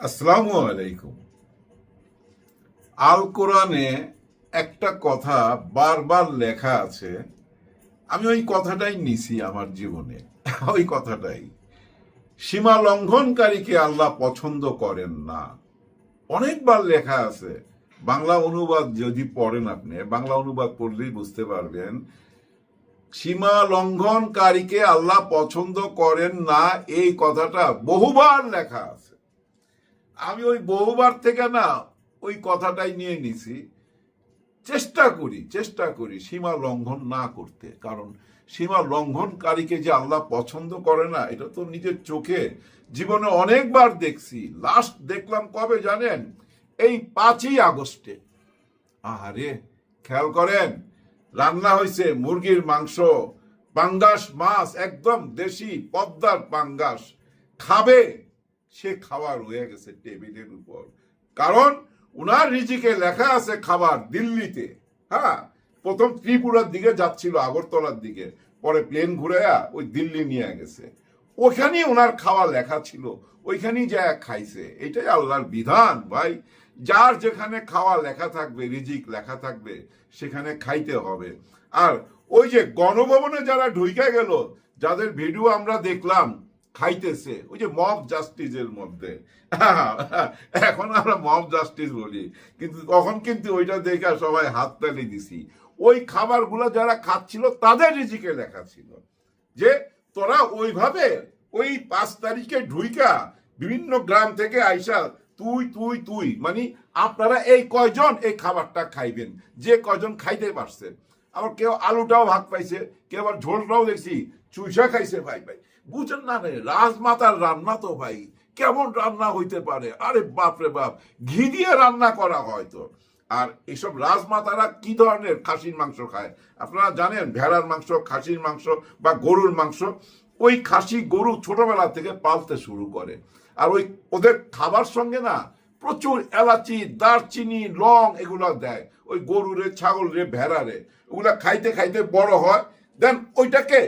আসসালামু আলাইকুম। আল কোরআনে একটা কথা বারবার লেখা আছে। আমি ওই কথাটাই নিছি আমার জীবনে। ওই কথাটাই। সীমা লঙ্ঘনকারীকে আল্লাহ পছন্দ করেন না। অনেকবার লেখা আছে। বাংলা অনুবাদ যদি পড়েন আপনি, বাংলা অনুবাদ পড়লেই বুঝতে পারবেন। সীমা লঙ্ঘনকারীকে আল্লাহ পছন্দ করেন না, এই কথাটা বহুবার লেখা আছে। আমি ওই বহুবার থেকে না ওই কথাটাই নিয়ে নিছি, চেষ্টা করি চেষ্টা করি সীমা লঙ্ঘন না করতে। কারণ সীমা লঙ্ঘনকারীকে যে আল্লাহ পছন্দ করে না, এটা তো নিজের চোখে জীবনে অনেকবার দেখছি। লাস্ট দেখলাম কবে জানেন? এই পাঁচই আগস্টে। আহারে, খেয়াল করেন, রান্না হয়েছে মুরগির মাংস, পাঙ্গাস, মাছ, একদম দেশি পদ্মার পাঙ্গাস। খাবে সে খাবার হয়ে গেছে টেবিলের উপর। কারণ ওনার রিজিকে লেখা আছে খাবার দিল্লিতে। হ্যাঁ প্রথম ত্রিপুরার দিকে যাচ্ছিল, আগরতলার দিকে। পরে প্লেন ঘুরে ওই দিল্লি নিয়ে গেছে। ওখানেই ওনার খাওয়া লেখা ছিল, ওইখানেই যা খাইছে। এটাই আল্লাহর বিধান, ভাই। যার যেখানে খাওয়া লেখা থাকবে, রিজিক লেখা থাকবে, সেখানে খাইতে হবে। আর ওই যে গণভবনে যারা ঢুইকা গেল, যাদের ভিডিও আমরা দেখলাম খাইতেছে। ওই যে মব জাস্টিসের মধ্যে। এখন আমরা মব জাস্টিস বলি। কিন্তু তখন কিন্তু ওইটা দেখে সবাই হাততালি দিছি। ওই খাবারগুলো যারা খাচ্ছিল, তাদের রিজিকে লেখা ছিল। যে তোরা ওইভাবে ওই পাঁচ তারিখে ঢুইকা বিভিন্ন গ্রাম থেকে আইসা তুই তুই তুই মানে আপনারা এই কয়জন এই খাবারটা খাইবেন? যে কয়জন খাইতে পারছে? আবার কেউ আলুটাও ভাগ পাইছে, কেউ আবার ঝোলটাও দেখছি চুইসা খাইছে ভাই ভাই। বুঝেন না রে, রাজমাতার রান্না তো ভাই, কেমন রান্না হইতে পারে? আরে বাপরে বাপ, ঘি দিয়ে রান্না করা হয়তো আর এইসব রাজমাতারা কি ধরনের খাসির মাংস খায়? আপনারা জানেন, ভেড়ার মাংস, খাসির মাংস বা গরুর মাংস, ওই খাসি গরু ছোটবেলা থেকে পালতে শুরু করে। আর ওই ওদের খাবার সঙ্গে না প্রচুর এলাচি, দারচিনি, লং এগুলো দেয়। ওই গরুরে ছাগল রে ভেড়া রে ওগুলা খাইতে খাইতে বড় হয় দেন ওইটাকে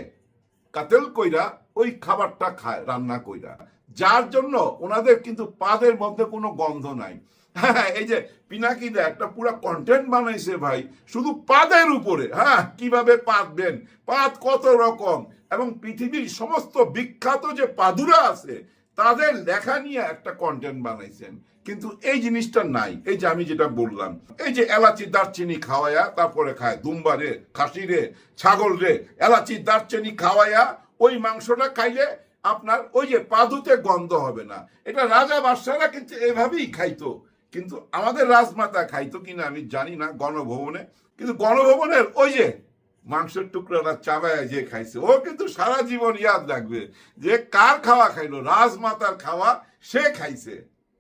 কাতেল কইরা ওই খাবারটা খায়, রান্না কইরা। যার জন্য ওনাদের কিন্তু পাদের মধ্যে কোনো গন্ধ নাই। হ্যাঁ এই যে পিনাকি পিনাকিদা একটা পুরো কন্টেন্ট বানাইছে ভাই, শুধু পাদের উপরে। হ্যাঁ কীভাবে পাতবেন পাত কত রকম? এবং পৃথিবীর সমস্ত বিখ্যাত যে পাদুরা আছে তাদের লেখা নিয়ে একটা কন্টেন্ট বানাইছেন। কিন্তু এই জিনিসটা নাই। এই যে আমি যেটা বললাম, এই যে এলাচি দারচিনি খাওয়ায়া, তারপরে খায়, দুম্বা রে, খাসি রে, ছাগল রে, এলাচি দারচিনি খাওয়ায়া, ওই মাংসটা খাইলে আপনার ওই যে পাদুতে গন্ধ হবে না। এটা রাজা বাদশারা কিন্তু এভাবেই খাইতো। কিন্তু আমাদের রাজমাতা খাইতো কিনা আমি জানি না গণভবনে। কিন্তু গণভবনের ওই যে মাংসের টুকরাটা চাবায় যে খাইছে, ও কিন্তু সারা জীবন ইয়াদ রাখবে যে কার খাওয়া খাইলো, রাজমাতার খাওয়া সে খাইছে।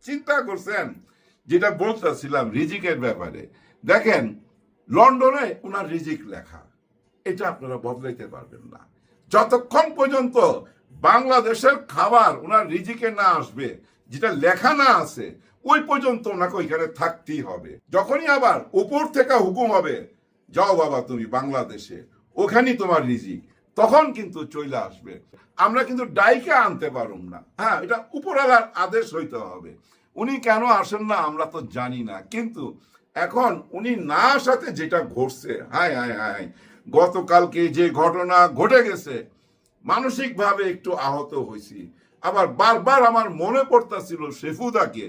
চিন্তা করছেন? যেটা বলতেছিলাম রিজিকের ব্যাপারে। দেখেন, লন্ডনে ওনার রিজিক লেখা। এটা আপনারা বদলাইতে পারবেন না। যতক্ষণ পর্যন্ত বাংলাদেশের খাবার ওনার রিজিকে না আসবে, যেটা লেখা না আছে, ওই পর্যন্ত ওনাকে ওইখানে থাকতেই হবে। যখনই আবার উপর থেকে হুকুম হবে যাও বাবা তুমি বাংলাদেশে, ওখানেই তোমার রিজিক। তখন কিন্তু চলে আসবে। আমরা কিন্তু ডাইকে আনতে পারুম না। হ্যাঁ এটা উপরালার আদেশ হইতে হবে। উনি কেন আসেন না আমরা তো জানি না। কিন্তু এখন উনি না আসাতে যেটা ঘটছে, হায় হায় হায়, গতকালকে যে ঘটনা ঘটে গেছে, মানসিকভাবে একটু আহত হয়েছি। আবার বারবার আমার মনে পড়তেছিল শেফুদাকে।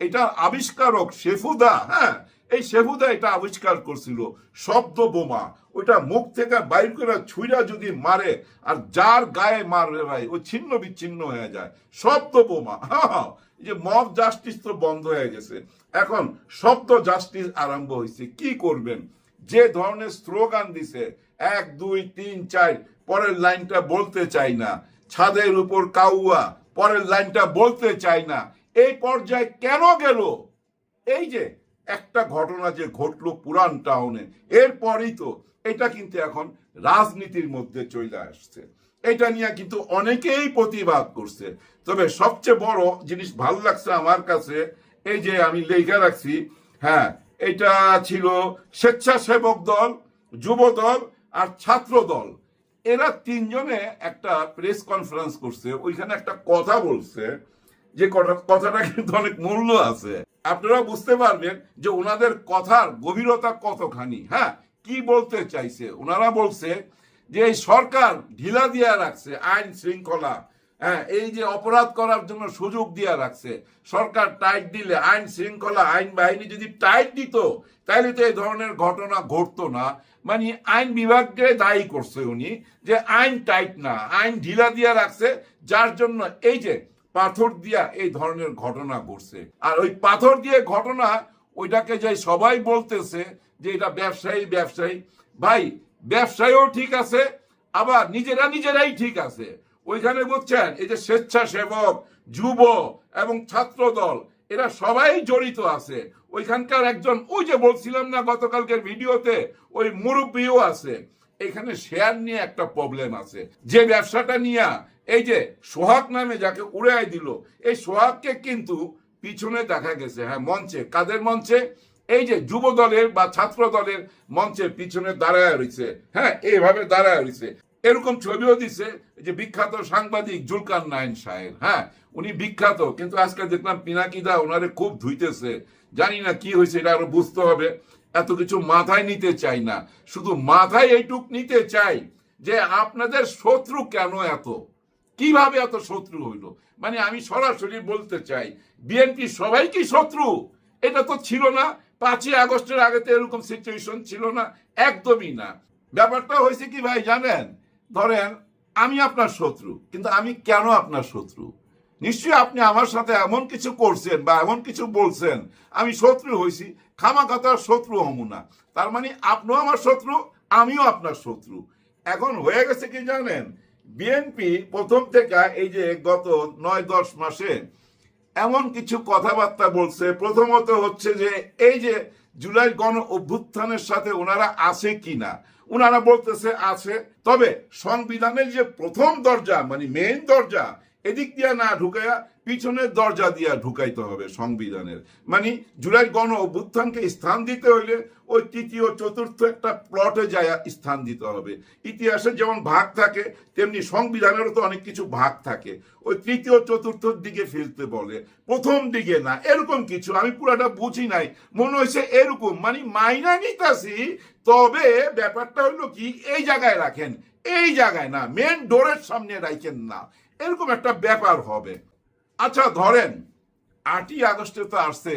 এটা আবিষ্কারক শেফুদা হ্যাঁ এই শেফুদা এটা আবিষ্কার করছিল, শব্দ বোমা। ওইটা মুখ থেকে বাইর করে ছুঁড়া যদি মারে, আর যার গায়ে মারবে ভাই, ও ছিন্ন বিচ্ছিন্ন হয়ে যায়। শব্দ বোমা। যে মব জাস্টিস তো বন্ধ হয়ে গেছে। এখন শব্দ জাস্টিস আরম্ভ হয়েছে। কি করবেন? যে ধরনের স্লোগান দিছে, এক, দুই, তিন, চার, পরের লাইনটা বলতে চাই না। ছাদের উপর কাউয়া, পরের লাইনটা বলতে চাই না। এই পর্যায়ে কেন গেল? এই যে একটা ঘটনা যে ঘটলো পুরান টাউনে, এরপরই তো এটা কিন্তু এখন রাজনীতির মধ্যে চলে আসছে। এটা নিয়ে কিন্তু অনেকেই প্রতিবাদ করছে। তবে সবচেয়ে বড় জিনিস ভালো লাগছে আমার কাছে, এই যে আমি লেখা রাখছি হ্যাঁ এটা ছিল স্বেচ্ছাসেবক দল, যুব দল আর ছাত্র দল। এরা তিনজনে একটা প্রেস কনফারেন্স করছে, ওইখানে একটা কথা বলছে, যে কথা- কথাটা কিন্তু অনেক মূল্য আছে। আপনারা বুঝতে পারবেন যে ওনাদের কথার গভীরতা কতখানি হ্যাঁ? কি বলতে চাইছে? ওনারা বলছে যে এই সরকার ঢিলা দিয়া রাখছে, আইন শৃঙ্খলা হ্যাঁ? এই যে অপরাধ করার জন্য সুযোগ দিয়া রাখছে, সরকার টাইট দিলে, আইন শৃঙ্খলা, আইন বাহিনী যদি টাইট দিত তাহলে তো এই ধরনের ঘটনা ঘটতো না। মানে আইন বিভাগকে দায়ী করছে উনি যে আইন টাইট না, আইন ঢিলা দিয়া রাখছে, যার জন্য এই যে পাথর দিয়া এই ধরনের ঘটনা ঘটছে। আর ওই পাথর দিয়ে ঘটনা, ওইটাকে যে সবাই বলতেছে যে এটা ব্যবসায়ী ব্যবসায়ী, ভাই, ব্যবসায়ীও ঠিক আছে, আবার নিজেরা নিজেরাই ঠিক আছে। ওইখানে বুঝছেন, এই যে স্বেচ্ছাসেবক, যুব এবং ছাত্র দল এরা সবাই জড়িত আছে। ওইখানকার একজন, ওই যে বলছিলাম না গতকালকের ভিডিওতে, ওই মুরব্বীও আছে। এখানে শেয়ার নিয়ে একটা প্রবলেম আছে। যে ব্যবসাটা নিয়ে এই যে সোহাগ নামে যাকে উড়াই দিল, এই সোহাগকে কিন্তু পিছনে দেখা গেছে হ্যাঁ মঞ্চে। কাদের মঞ্চে? এই যে যুব দলের বা ছাত্র দলের মঞ্চের পিছনে দাঁড়ায় রয়েছে হ্যাঁ এইভাবে দাঁড়ায় রয়েছে। এরকম ছবিও দিছে যে বিখ্যাত সাংবাদিক জুলকার নাইন সাহেব হ্যাঁ উনি বিখ্যাত, কিন্তু আজকে দেখলাম পিনাকিদা ওনারে খুব ধুইতেছে। জানি না কি হয়েছে, এটা আরও বুঝতে হবে। এত কিছু মাথায় নিতে চাই না। শুধু মাথায় এইটুক নিতে চাই যে আপনাদের শত্রু কেন এত? কীভাবে এত শত্রু হইল? মানে আমি সরাসরি বলতে চাই বিএনপি সবাই কি শত্রু? এটা তো ছিল না। পাঁচই আগস্টের আগে তো এরকম সিচুয়েশন ছিল না, একদমই না। ব্যাপারটা হয়েছে কি ভাই, জানেন? ধরেন, আমি আপনার শত্রু, কিন্তু আমি কেন আপনার শত্রু? নিশ্চয়ই আপনি আমার সাথে এমন কিছু করছেন বা এমন কিছু বলছেন, আমি শত্রু হয়েছি, খামাখাতার শত্রু হমু না। তার মানে আপনিও আমার শত্রু, আমিও আপনার শত্রু। এখন হয়ে গেছে কি জানেন? বিএনপি প্রথম থেকে এই যে গত নয় দশ মাসে এমন কিছু কথাবার্তা বলছে। প্রথমত হচ্ছে যে এই যে জুলাই গণ অভ্যুত্থানের সাথে ওনারা আছে কি না ওনারা বলতেছে আছে। তবে সংবিধানের যে প্রথম দরজা মানে মেইন দরজা এদিক দিয়ে না ঢুকাইয়া পিছনের দরজা দিয়া ঢুকাইতে হবে সংবিধানের। মানে জুলাই গণ অভ্যুত্থানকে স্থান দিতে হইলে ওই তৃতীয়, চতুর্থ একটা প্লটে যায় স্থান দিতে হবে। ইতিহাসে যেমন ভাগ থাকে, তেমনি সংবিধানেরও তো অনেক কিছু ভাগ থাকে। ওই তৃতীয়, চতুর্থর দিকে ফেলতে বলে, প্রথম দিকে না, এরকম কিছু আমি পুরাটা বুঝি নাই। মনে হয়েছে এরকম মানে মাইনা নিতাছি, তবে ব্যাপারটা হলো কি, এই জায়গায় রাখেন, এই জায়গায় না মেন ডোরের সামনে রাখেন না। এরকম একটা ব্যাপার হবে। আচ্ছা ধরেন, আটই আগস্টে তো আসছে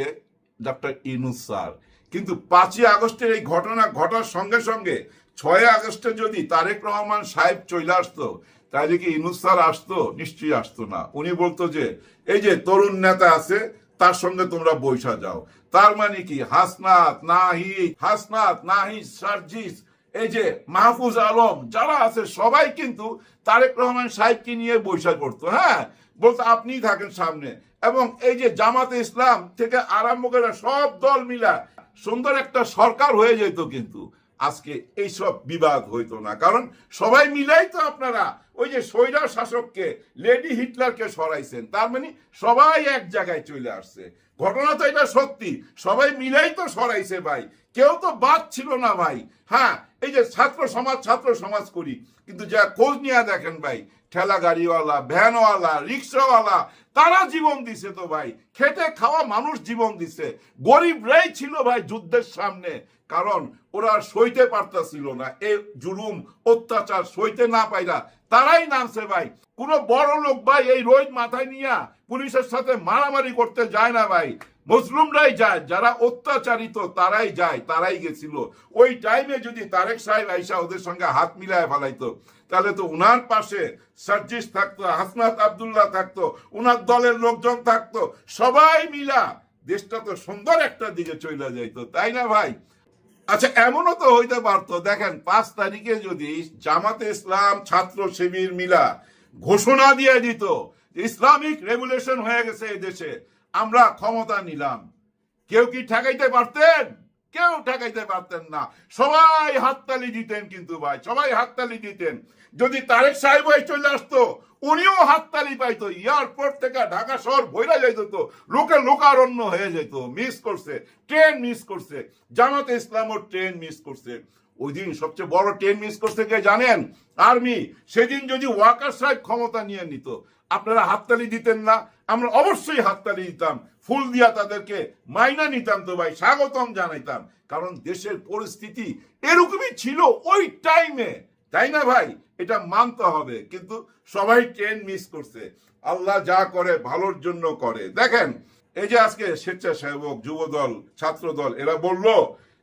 ডক্টর ইনুস স্যার। কিন্তু পাঁচই আগস্টের এই ঘটনা ঘটার সঙ্গে সঙ্গে ছয় আগস্টে যদি তারেক রহমান সাহেব চলে আসতো, তাহলে কি ইনুস স্যার আসতো? নিশ্চয়ই আসতো না। উনি বলতো যে, এই যে তরুণ নেতা আছে, তার সঙ্গে তোমরা বৈশা যাও। তার মানে কি? হাসনাত নাহি হাসনাত নাহি সার্জিস এই যে মাহফুজ আলম, যারা আছে সবাই কিন্তু তারেক রহমান সাহেবকে নিয়ে বৈশাখ করতো হ্যাঁ? বলতো আপনি থাকেন সামনে। এবং এই যে জামাতে ইসলাম থেকে আরম্ভ করে সব দল মিলা সুন্দর একটা সরকার হয়ে যেত কিন্তু। আজকে এইসব বিবাদ হইতো না। কারণ সবাই মিলাই তো আপনারা। ওই যে স্বৈরা শাসককে, লেডি হিটলারকে সরাইছেন, তার মানে সবাই এক জায়গায় চলে আসছে। ঘটনা তো এটা সত্যি, সবাই মিলেই তো সরাইছে ভাই। কেউ তো বাদ ছিল না ভাই। হ্যাঁ এই যে ছাত্র সমাজ ছাত্র সমাজ করি, কিন্তু যা খোঁজ নিয়ে দেখেন ভাই, ঠেলা গাড়িওয়ালা, ভ্যানওয়ালা, রিক্সাওয়ালা, তারা জীবন দিছে তো ভাই। খেটে খাওয়া মানুষ জীবন দিছে। গরিবরাই ছিল ভাই যুদ্ধের সামনে, কারণ ওরা সইতে পারতাছিল না। এই জুলুম, অত্যাচার সইতে না পাইরা তারাই নামছে ভাই। কোন বড় লোক ভাই এই রোজ মাথায় নিয়া পুলিশের সাথে মারামারি করতে যায় না ভাই। মুসলিমরাই যায়, যারা অত্যাচারিত তারাই যায়, তারাই গেছিল। ওই টাইমে যদি তারেক সাহেব আইসা ওদের সঙ্গে হাত মিলায় ফেলাইতো, তাহলে তো উনার পাশে সার্জিস থাকতো, হাসনাত আবদুল্লাহ থাকতো, উনার দলের লোকজন থাকতো, সবাই মিলা দেশটা তো সুন্দর একটা দিকে চলে যাইতো, তাই না ভাই? আচ্ছা এমনও তো হইতে পারতো। দেখেন, পাঁচ তারিখে যদি জামাতে ইসলাম ছাত্র শিবির মিলা ঘোষণা দিয়ে দিত ইসলামিক রেগুলেশন হয়ে গেছে এই দেশে, আমরা ক্ষমতা নিলাম। কেউ কি ঠেকাইতে পারতেন? কেউ ঠেকাইতে পারতেন না। সবাই হাততালি দিতেন কিন্তু ভাই, সবাই হাততালি দিতেন। যদি তারেক সাহেব চলে আসতো, উনিও হাততালি পাইতো। এয়ারপোর্ট থেকে ঢাকা শহর ভৈরা যাইত তো, লোকে লোকারণ্য হয়ে যেত মিস করছে ট্রেন মিস করছে। জামাতে ইসলামও ট্রেন মিস করছে। ওই দিন সবচেয়ে বড় ট্রেন মিস করছে কে জানেন? আর্মি সেদিন যদি ওয়াকার সাহেব ক্ষমতা নিয়ে নিত, আপনারা হাততালি দিতেন না আমরা অবশ্যই হাততালি দিতাম ফুল দিয়া তাদেরকে মাইনা নিতাম তো ভাই, স্বাগতম জানাইতাম। কারণ দেশের পরিস্থিতি এরকমই ছিল ওই টাইমে তাই না ভাই? এটা মানতে হবে, কিন্তু সবাই ট্রেন মিস করছে। আল্লাহ যা করে, ভালোর জন্য করে। দেখেন, এই যে আজকে স্বেচ্ছাসেবক, যুবদল, ছাত্রদল, এরা বলল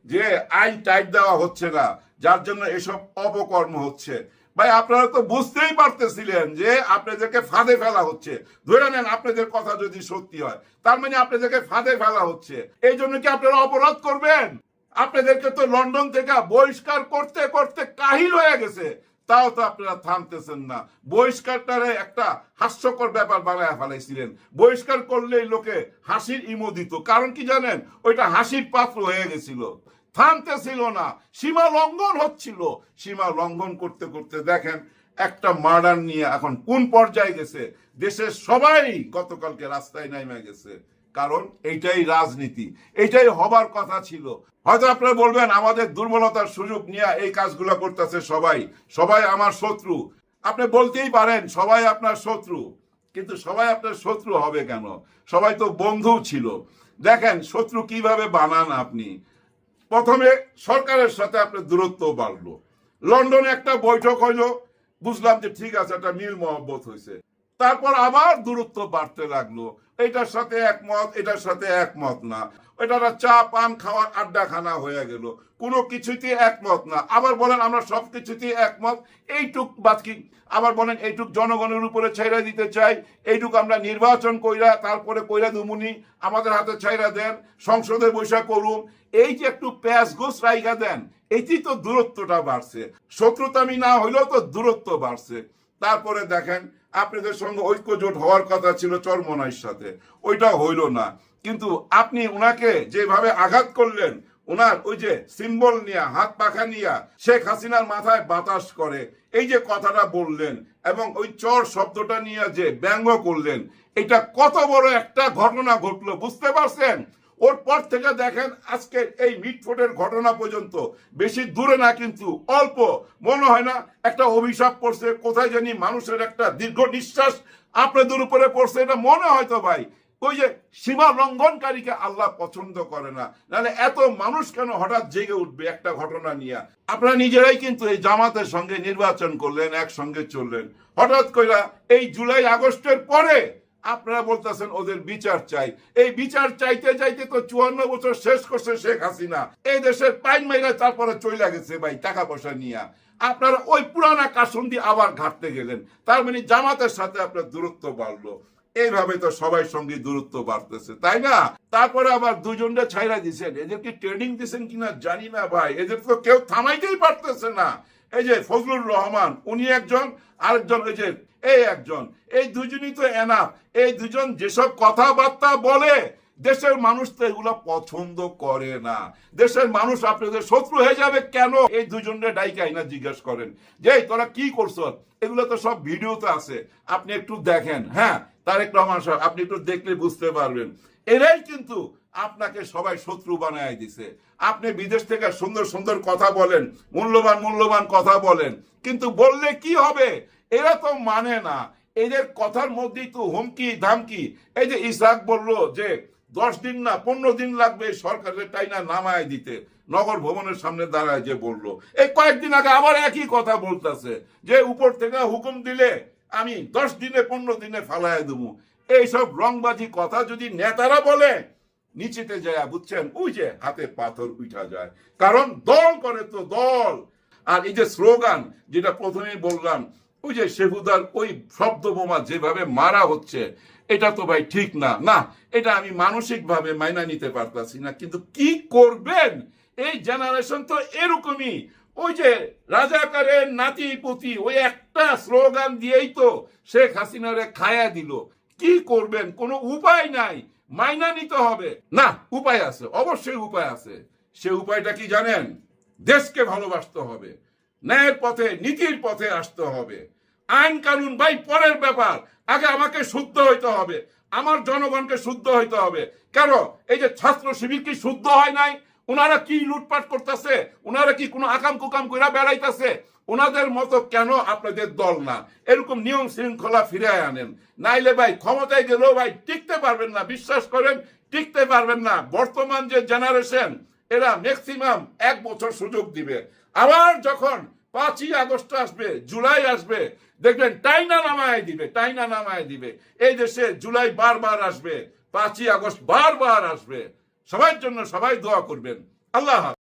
যে আইন টাইট দেওয়া হচ্ছে না, যার জন্য এসব অপকর্ম হচ্ছে। ভাই, আপনারা তো বুঝতেই পারতেছিলেন যে আপনাদেরকে ফাঁদে ফেলা হচ্ছে। ধরে নেন আপনাদের কথা যদি সত্যি হয়, তার মানে আপনাদেরকে ফাঁদে ফেলা হচ্ছে। এই জন্য কি আপনারা অপরাধ করবেন? আপনাদেরকে তো লন্ডন থেকে বহিষ্কার করতে করতে কাহিল হয়ে গেছে। তাও তো আপনারা থামতেছেন না। বহিষ্কারটারে একটা হাস্যকর ব্যাপার বানায় ফেলাইছিলেন। বহিষ্কার করলেই লোকে হাসির ইমো দিত। কারণ কি জানেন? ওইটা হাসির পাত্র হয়ে গেছিল। থামতেছিল না, সীমা লঙ্ঘন হচ্ছিল। সীমা লঙ্ঘন করতে করতে দেখেন, একটা মার্ডার নিয়ে এখন কোন পর্যায়ে গেছে? দেশের সবাই গতকালকে রাস্তায় নাইমে গেছে। কারণ এইটাই রাজনীতি, এইটাই হবার কথা ছিল। হয়তো আপনারা বলবেন, আমাদের দুর্বলতার সুযোগ নিয়ে এই কাজগুলো করতেছে সবাই। সবাই আমার শত্রু। আপনি বলতেই পারেন, সবাই আপনার শত্রু। কিন্তু সবাই আপনার শত্রু হবে কেন? সবাই তো বন্ধু ছিল। দেখেন, শত্রু কীভাবে বানান আপনি? প্রথমে সরকারের সাথে আপনার দূরত্ব বাড়লো। লন্ডনে একটা বৈঠক হইল, বুঝলাম যে ঠিক আছে, একটা মিল মহব্বত হয়েছে তারপর আবার দূরত্ব বাড়তে লাগল। এটার সাথে একমত, এটার সাথে একমত না। এটা চা, পান খাওয়ার আড্ডাখানা হয়ে গেল। কোনো কিছুতে একমত না। আবার বলেন আমরা সব কিছুতে একমত। এইটুক বাকি আবার বলেন এইটুক জনগণের উপরে ছেড়ে দিতে চাই। এইটুক আমরা নির্বাচন কইরা, তারপরে কইরা দুমুনি। আমাদের হাতে ছাইরা দেন, সংসদে বৈশা করুন। এই যে একটু প্যাস গোস রাইগা দেন এটি তো দূরত্বটা বাড়ছে। শত্রুতামি না হইলেও তো দূরত্ব বাড়ছে। তারপরে দেখেন আপনাদের সঙ্গে ঐক্য জোট হওয়ার কথা ছিল চরমনাইর সাথে। ওইটা হইল না। কিন্তু আপনি উনাকে যেভাবে আঘাত করলেন ওনার ওই যে সিম্বল নিয়ে, হাত পাখা নিয়ে, শেখ হাসিনার মাথায় বাতাস করে, এই যে কথাটা বললেন এবং ওই চর শব্দটা নিয়ে যে ব্যঙ্গ করলেন, এটা কত বড় একটা ঘটনা ঘটলো, বুঝতে পারছেন? ওর পর থেকে দেখেন আজকের এই মিটফোটের ঘটনা পর্যন্ত। বেশি দূরে না কিন্তু অল্প। মনে হয় না একটা অভিশাপ পড়ছে, কোথায় জানি মানুষের একটা দীর্ঘ নিঃশ্বাস আপনাদের উপরে পড়ছে, এটা মনে হয় তো ভাই। ওই যে সীমা লঙ্ঘনকারীকে আল্লাহ পছন্দ করে না। নাহলে এত মানুষ কেন হঠাৎ জেগে উঠবে একটা ঘটনা নিয়ে? আপনারা নিজেরাই কিন্তু এই জামাতের সঙ্গে নির্বাচন করলেন, একসঙ্গে চললেন। হঠাৎ কইরা এই জুলাই আগস্টের পরে আপনারা বলতেছেন ওদের বিচার চাই। এই বিচার চাইতে চাইতে তো চুয়ান্ন বছর শেষ করছে শেখ হাসিনা। এই দেশের পাইন মাইরা তারপরে চলে গেছে ভাই, টাকা পয়সা নিয়ে। আপনারা ওই পুরানা কাসন দিয়ে আবার ঘাটতে গেলেন। তার মানে জামাতের সাথে আপনার দূরত্ব বাড়লো। এইভাবে তো সবাই সঙ্গে দূরত্ব বাড়তেছে, তাই না? তারপরে আবার দুজনটা ছাইরা দিছেন। এদেরকে ট্রেনিং দিছেন কিনা জানি না ভাই। এদের তো কেউ থামাইতেই পারতেছে না। এই যে ফজলুর রহমান, উনি একজন, আরেকজন ওই যে, এই একজন। এই দুজনই তো এনাফ। এই দুজন যেসব কথাবার্তা বলে, দেশের মানুষ তো এগুলো পছন্দ করে না। দেশের মানুষ আপনাদের শত্রু হয়ে যাবে কেন? এই দুজনের ডাইকাই না জিজ্ঞেস করেন। যে তোরা কি করছ? এগুলো তো সব ভিডিওতে আছে। আপনি একটু দেখেন। হ্যাঁ তারেক রহমান সাহেব, আপনি একটু দেখলে বুঝতে পারবেন। এরাই কিন্তু আপনাকে সবাই শত্রু বানায় দিছে। আপনি বিদেশ থেকে সুন্দর সুন্দর কথা বলেন, মূল্যবান মূল্যবান কথা বলেন, কিন্তু বললে কি হবে? এরা তো মানে না। এদের কথার মধ্যেই তো হুমকি, ধামকি। এই যে ইসাক বলল যে, দশ দিন না, পনেরো দিন লাগবে সরকারের টাইনা নামায় দিতে। নগর ভবনের সামনে দাঁড়ায় যে বলল, এই কয়েকদিন আগে আবার একই কথা বলতেছে, যে উপর থেকে হুকুম দিলে আমি দশ দিনে, পনেরো দিনে ফালায় দেবো। এইসব রংবাজি কথা যদি নেতারা বলে নিচেতে যায় বুঝছেন, ওই যে হাতে পাথর উঠা যায়। কারণ দল করে তো দল। আর এই যে স্লোগান যেটা প্রথমেই বললাম, ওই যে শেফুদার ওই শব্দ বোমা যেভাবে মারা হচ্ছে, এটা তো ভাই ঠিক না। না, এটা আমি মানসিক ভাবে মাইনা নিতে পারতাছি না, কিন্তু কি করবেন? এই জেনারেশন তো এরকমই। ওই যে রাজাকারের নাতি পুতি ওই একটা স্লোগান দিয়েই তো শেখ হাসিনারে খায়া দিল। কি করবেন? কোনো উপায় নাই। মাইনা নিতে হবে। না, উপায় আছে, অবশ্যই উপায় আছে। সে উপায়টা কি জানেন? দেশকে ভালোবাসতে হবে, ন্যায়ের পথে, নীতির পথে আসতে হবে। আইন কানুন ভাই পরের ব্যাপার, আগে আমাকে শুদ্ধ হইতে হবে, আমার জনগণকে শুদ্ধ হইতে হবে। কেন? এই যে ছাত্র শিবির কি শুদ্ধ হয় নাই? ওনারা কি লুটপাট করতেছে? ওনারা কি কোনো আকাম কুকাম কইরা বেড়াইতেছে? ওনাদের মতো কেন আপনাদের দল না? এরকম নিয়ম শৃঙ্খলা ফিরে আনেন। নাইলে ভাই ক্ষমতায় গেলেও ভাই টিকতে পারবেন না, বিশ্বাস করেন, টিকতে পারবেন না। বর্তমান যে জেনারেশন এরা ম্যাক্সিমাম এক বছর সুযোগ দিবে। আবার যখন পাঁচই আগস্ট আসবে, জুলাই আসবে, দেখবেন টাইনা নামায় দিবে, টাইনা নামায় দিবে। এই দেশে জুলাই বারবার আসবে, পাঁচই আগস্ট বারবার আসবে। সবার জন্য সবাই দোয়া করবেন। আল্লাহ।